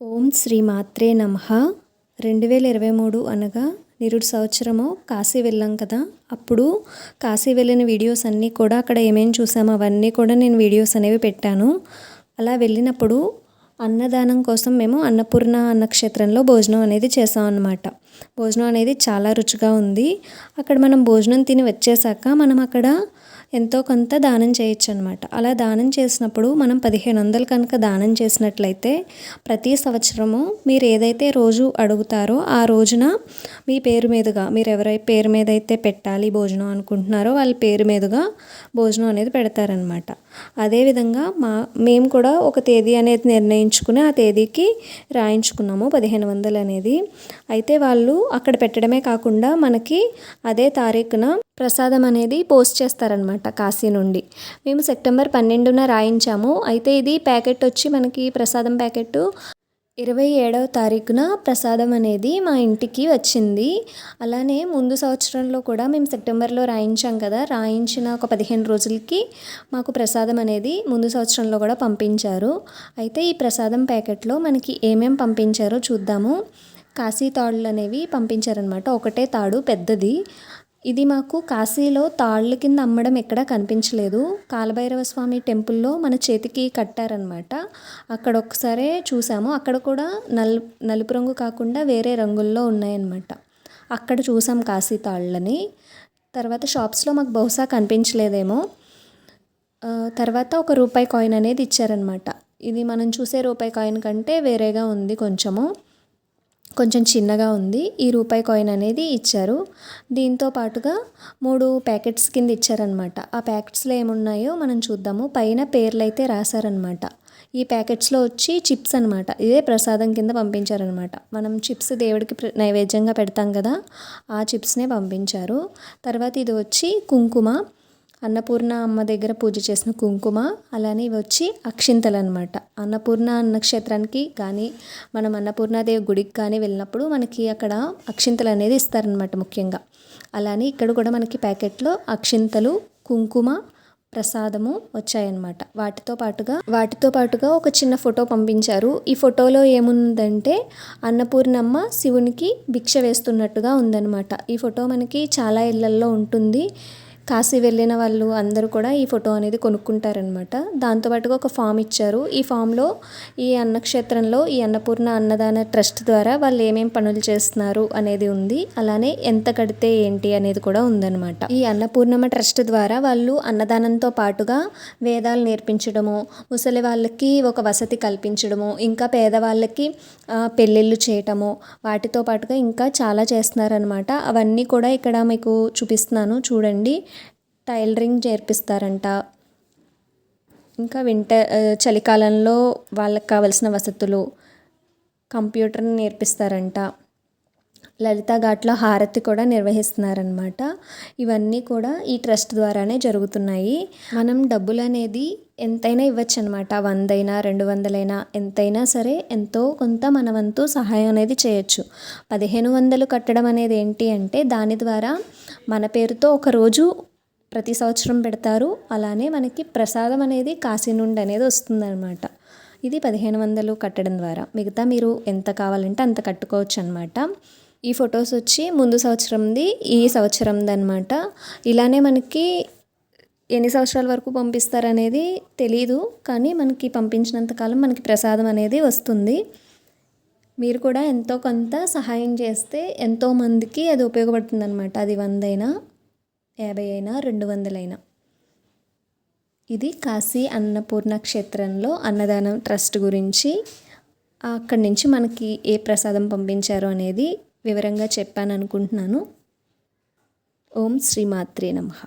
ఓం శ్రీ మాత్రే నమ. రెండు వేల ఇరవై మూడు అనగా నిరుడు సంవత్సరము కాశీ వెళ్ళాం కదా. అప్పుడు కాశీ వెళ్ళిన వీడియోస్ అన్నీ కూడా అక్కడ ఏమేమి చూసాము అవన్నీ కూడా నేను వీడియోస్ అనేవి పెట్టాను. అలా వెళ్ళినప్పుడు అన్నదానం కోసం మేము అన్నపూర్ణ అన్నక్షేత్రంలో భోజనం అనేది చేసాం అన్నమాట. భోజనం అనేది చాలా రుచిగా ఉంది. అక్కడ మనం భోజనం తిని వచ్చేసాక మనం అక్కడ ఎంతో కొంత దానం చేయొచ్చు అనమాట అలా దానం చేసినప్పుడు మనం పదిహేను వందలు కనుక దానం చేసినట్లయితే ప్రతి సంవత్సరము మీరు ఏదైతే రోజు అడుగుతారో ఆ రోజున మీ పేరు మీదుగా మీరు ఎవరై పేరు మీద అయితే పెట్టాలి భోజనం అనుకుంటున్నారో వాళ్ళ పేరు మీదుగా భోజనం అనేది పెడతారనమాట అదేవిధంగా మా మేము కూడా ఒక తేదీ అనేది నిర్ణయించుకుని ఆ తేదీకి రాయించుకున్నాము పదిహేను వందలు అనేది అయితే వాళ్ళు అక్కడ పెట్టడమే కాకుండా మనకి అదే తారీఖున ప్రసాదం అనేది పోస్ట్ చేస్తారనమాట కాశీ నుండి. మేము సెప్టెంబర్ పన్నెండున రాయించాము. అయితే ఇది ప్యాకెట్ వచ్చి మనకి ప్రసాదం ప్యాకెట్ ఇరవై ఏడవ తారీఖున ప్రసాదం అనేది మా ఇంటికి వచ్చింది. అలానే ముందు సంవత్సరంలో కూడా మేము సెప్టెంబర్లో రాయించాం కదా. రాయించిన ఒక పదిహేను రోజులకి మాకు ప్రసాదం అనేది ముందు సంవత్సరంలో కూడా పంపించారు. అయితే ఈ ప్రసాదం ప్యాకెట్లో మనకి ఏమేం పంపించారో చూద్దాము. కాశీ తాళ్ళు అనేవి పంపించారనమాట ఒకటే తాడు పెద్దది. ఇది మాకు కాశీలో తాళ్ళ కింద అమ్మడం ఎక్కడా కనిపించలేదు. కాలభైరవ స్వామి టెంపుల్లో మన చేతికి కట్టారనమాట అక్కడ ఒకసారే చూసాము. అక్కడ కూడా నల్ నలుపు రంగు కాకుండా వేరే రంగుల్లో ఉన్నాయన్నమాట. అక్కడ చూసాం కాశీ తాళ్ళని. తర్వాత షాప్స్లో మాకు బహుశా కనిపించలేదేమో. తర్వాత ఒక రూపాయి కాయిన్ అనేది ఇచ్చారనమాట ఇది మనం చూసే రూపాయి కాయిన్ కంటే వేరేగా ఉంది కొంచెము. కొంచెం చిన్నగా ఉంది. ఈ రూపాయి కాయిన్ అనేది ఇచ్చారు. దీంతో పాటుగా మూడు ప్యాకెట్స్ కింద ఇచ్చారనమాట ఆ ప్యాకెట్స్లో ఏమున్నాయో మనం చూద్దాము. పైన పేర్లు అయితే రాశారనమాట ఈ ప్యాకెట్స్లో వచ్చి చిప్స్ అనమాట ఇదే ప్రసాదం కింద పంపించారనమాట మనం చిప్స్ దేవుడికి నైవేద్యంగా పెడతాం కదా ఆ చిప్స్నే పంపించారు. తర్వాత ఇది వచ్చి కుంకుమ అన్నపూర్ణ అమ్మ దగ్గర పూజ చేసిన కుంకుమ అలానే ఇవి వచ్చి అక్షింతలు అనమాట అన్నపూర్ణ నక్షత్రానికి కానీ మనం అన్నపూర్ణాదేవి గుడికి కానీ వెళ్ళినప్పుడు మనకి అక్కడ అక్షింతలు అనేది ఇస్తారనమాట ముఖ్యంగా. అలానే ఇక్కడ కూడా మనకి ప్యాకెట్లో అక్షింతలు కుంకుమ ప్రసాదము వచ్చాయన్నమాట. వాటితో పాటుగా వాటితో పాటుగా ఒక చిన్న ఫోటో పంపించారు. ఈ ఫోటోలో ఏముందంటే అన్నపూర్ణమ్మ శివునికి భిక్ష వేస్తున్నట్టుగా ఉందన్నమాట. ఈ ఫోటో మనకి చాలా ఇళ్ళల్లో ఉంటుంది. కాశీ వెళ్ళిన వాళ్ళు అందరూ కూడా ఈ ఫోటో అనేది కొనుక్కుంటారనమాట దాంతోపాటుగా ఒక ఫామ్ ఇచ్చారు. ఈ ఫామ్లో ఈ అన్నక్షేత్రంలో ఈ అన్నపూర్ణ అన్నదాన ట్రస్ట్ ద్వారా వాళ్ళు ఏమేమి పనులు చేస్తున్నారు అనేది ఉంది. అలానే ఎంత కడితే ఏంటి అనేది కూడా ఉందన్నమాట. ఈ అన్నపూర్ణమ ట్రస్ట్ ద్వారా వాళ్ళు అన్నదానంతో పాటుగా వేదాలు నేర్పించడము ముసలి వాళ్ళకి ఒక వసతి కల్పించడము ఇంకా పేదవాళ్ళకి పెళ్ళిళ్ళు చేయటము వాటితో పాటుగా ఇంకా చాలా చేస్తున్నారనమాట అవన్నీ కూడా ఇక్కడ మీకు చూపిస్తున్నాను. చూడండి. టైలరింగ్ చేర్పిస్తారంట. ఇంకా వింటర్ చలికాలంలో వాళ్ళకి కావలసిన వసతులు కంప్యూటర్ని నేర్పిస్తారంట. లలిత ఘాట్లో హారతి కూడా నిర్వహిస్తున్నారనమాట ఇవన్నీ కూడా ఈ ట్రస్ట్ ద్వారానే జరుగుతున్నాయి. మనం డబ్బులు అనేది ఎంతైనా ఇవ్వచ్చు అనమాట వందైనా రెండు వందలైనా ఎంతైనా సరే ఎంతో కొంత మన వంతు సహాయం అనేది చేయొచ్చు. పదిహేను వందలు కట్టడం అనేది ఏంటి అంటే దాని ద్వారా మన పేరుతో ఒకరోజు ప్రతి సంవత్సరం పెడతారు. అలానే మనకి ప్రసాదం అనేది కాశీ నుండి అనేది వస్తుందన్నమాట. ఇది పదిహేను వందలు కట్టడం ద్వారా. మిగతా మీరు ఎంత కావాలంటే అంత కట్టుకోవచ్చు అనమాట ఈ ఫొటోస్ వచ్చి ముందు సంవత్సరంది ఈ సంవత్సరంది అనమాట ఇలానే మనకి ఎన్ని సంవత్సరాల వరకు పంపిస్తారనేది తెలీదు. కానీ మనకి పంపించినంత కాలం మనకి ప్రసాదం అనేది వస్తుంది. మీరు కూడా ఎంతో కొంత సహాయం చేస్తే ఎంతో మందికి అది ఉపయోగపడుతుంది అనమాట అది వందైనా. యాభై అయినా రెండు వందలైనా. ఇది కాశీ అన్నపూర్ణ క్షేత్రంలో అన్నదానం ట్రస్ట్ గురించి. అక్కడి నుంచి మనకి ఏ ప్రసాదం పంపించారో అనేది వివరంగా చెప్పాను అనుకుంటున్నాను ఓం శ్రీమాత్రే నమః.